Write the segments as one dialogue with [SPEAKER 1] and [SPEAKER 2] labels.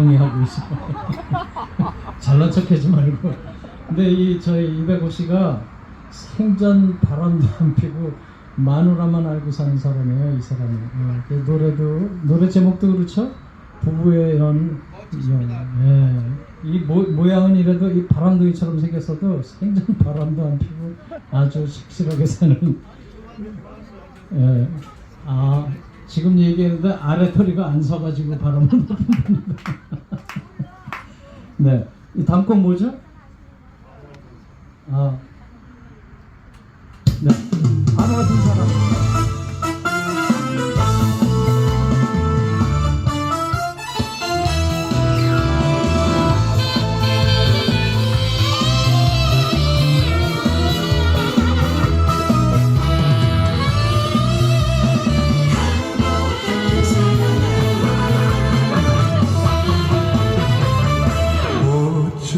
[SPEAKER 1] 조용히 하고 있어. 잘난 척하지 말고. 근데 이 저희 이백호 씨가 생전 바람도 안 피고 마누라만 알고 사는 사람이에요, 이 사람이. 어, 그 노래도 노래 제목도 그렇죠? 부부의 연, 연. 예. 이 모, 모양은 이래도 이 바람둥이처럼 생겼어도 생전 바람도 안 피고 아주 씩씩하게 사는. 예. 아 지금 얘기했는데 아래 털이가 안 서가지고 바람을 못 푼답니다. 네. 이 다음 건 뭐죠? 아.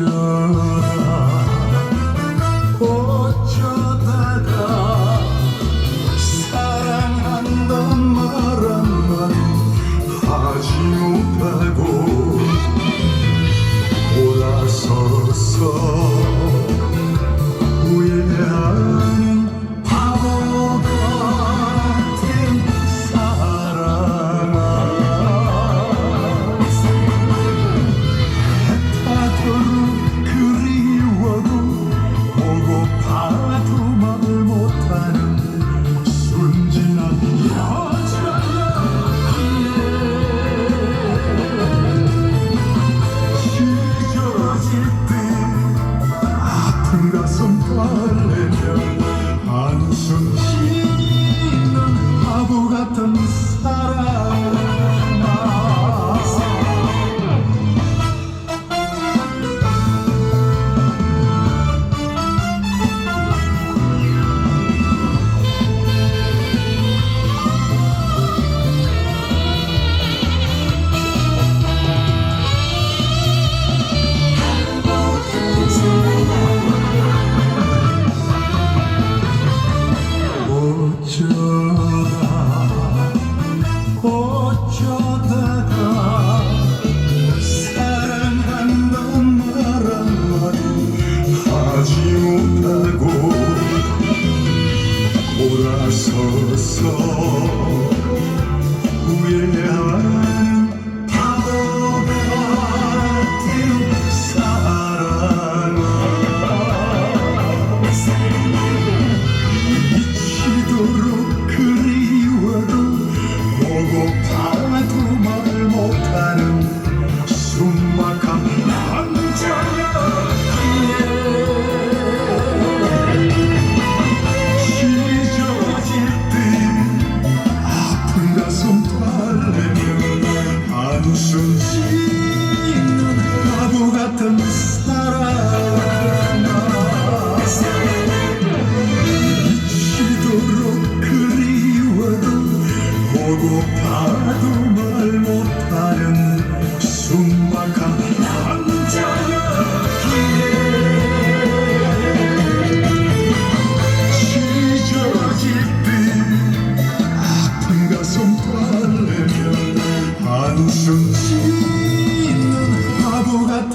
[SPEAKER 2] 어 아픈 가슴 달래며 한숨 쉬 coração. 바보 같은 사랑